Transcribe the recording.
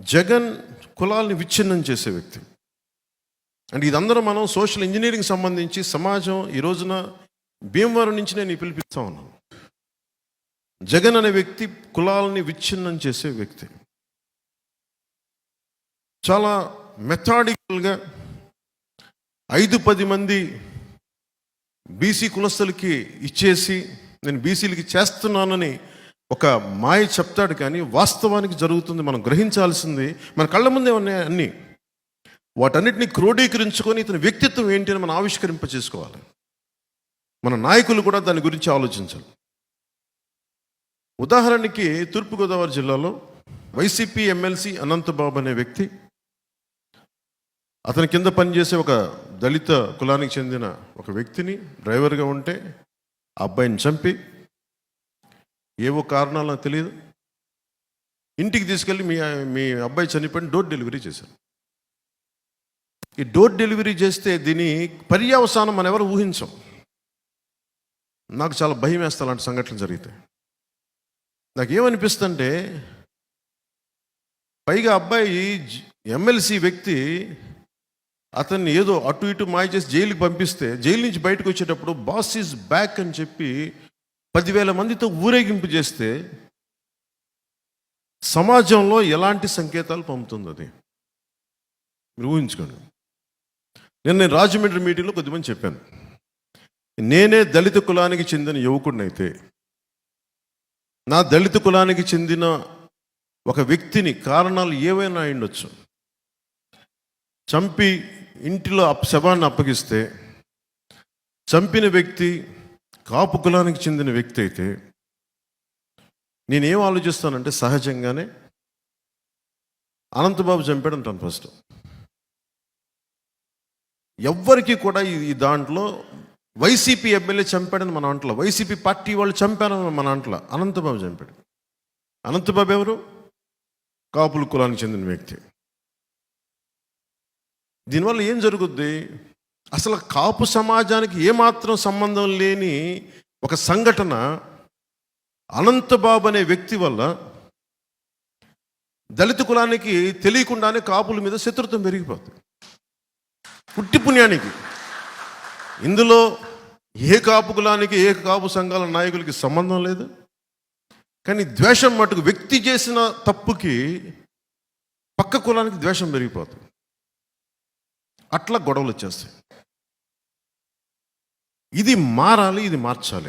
జగన్ కులాల్ని విచ్ఛిన్నం చేసే వ్యక్తి. అంటే ఇదందరూ మనం సోషల్ ఇంజనీరింగ్ సంబంధించి సమాజం ఈ రోజున భీమవరం నుంచి నేను పిలిపిస్తా ఉన్నాను. జగన్ అనే వ్యక్తి కులాలని విచ్ఛిన్నం చేసే వ్యక్తి. చాలా మెథాడికల్గా ఐదు పది మంది బీసీ కులస్తులకి ఇచ్చేసి నేను బీసీలకి చేస్తున్నానని ఒక మాయ చెప్తాడు కానీ వాస్తవానికి జరుగుతుంది మనం గ్రహించాల్సింది మన కళ్ళ ముందే ఉన్నాయి అన్నీ. వాటన్నిటిని క్రోడీకరించుకొని ఇతని వ్యక్తిత్వం ఏంటి అని మనం ఆవిష్కరింప చేసుకోవాలి మన నాయకులు కూడా దాని గురించి ఆలోచించాలి ఉదాహరణకి తూర్పుగోదావరి జిల్లాలో వైసీపీ ఎమ్మెల్సీ అనంతబాబు అనే వ్యక్తి అతని కింద పనిచేసే ఒక దళిత కులానికి చెందిన ఒక వ్యక్తిని డ్రైవర్గా ఉంటే ఆ అబ్బాయిని చంపి ఏవో కారణాలు నాకు తెలియదు. ఇంటికి తీసుకెళ్ళి మీ మీ అబ్బాయి చనిపోయిన డోర్ డెలివరీ చేశారు ఈ డోర్ డెలివరీ చేస్తే దీని పర్యావసానం మనం ఎవరు ఊహించం. నాకు చాలా భయం వేస్తా అలాంటి సంఘటనలు జరిగితే నాకు ఏమనిపిస్తుంటే పైగా అబ్బాయి ఎమ్మెల్సీ వ్యక్తి అతన్ని ఏదో అటు ఇటు మాయ చేసి జైలుకి పంపిస్తే జైలు నుంచి బయటకు వచ్చేటప్పుడు బాస్ ఈజ్ బ్యాక్ అని చెప్పి పదివేల మందితో ఊరేగింపు చేస్తే సమాజంలో ఎలాంటి సంకేతాలు పంపుతుంది అది మీరు ఊహించుకోండి. నేను నేను రాజమండ్రి మీటింగ్లో కొద్దిమంది చెప్పాను. నేనే దళిత కులానికి చెందిన యువకుడినైతే నా దళిత కులానికి చెందిన ఒక వ్యక్తిని కారణాలు ఏవైనా అయ్యుండొచ్చు. చంపి ఇంటిలో అప్ శవాన్ని అప్పగిస్తే చంపిన వ్యక్తి కాపు కులానికి చెందిన వ్యక్తి అయితే నేనేం ఆలోచిస్తానంటే సహజంగానే అనంతబాబు చంపాడు అంటాను ఫస్ట్. ఎవ్వరికీ కూడా ఈ దాంట్లో వైసీపీ ఎమ్మెల్యే చంపాడని మన అంట్లో వైసీపీ పార్టీ వాళ్ళు చంపారని మన అంట్లో అనంతబాబు చంపాడు. అనంతబాబు ఎవరు? కాపుల కులానికి చెందిన వ్యక్తి. దీనివల్ల ఏం జరుగుద్ది? అసలు కాపు సమాజానికి ఏమాత్రం సంబంధం లేని ఒక సంఘటన అనంతబాబు అనే వ్యక్తి వల్ల దళిత కులానికి తెలియకుండానే కాపుల మీద శత్రుత్వం పెరిగిపోతుంది. పుట్టి పుణ్యానికి. ఇందులో ఏ కాపు కులానికి ఏ కాపు సంఘాల నాయకులకి సంబంధం లేదు. కానీ ద్వేషం మటుకు వ్యక్తి చేసిన తప్పుకి పక్క కులానికి ద్వేషం పెరిగిపోతుంది. అట్లా గొడవలు వచ్చేస్తాయి. ఇది మారాలి ఇది మార్చాలి.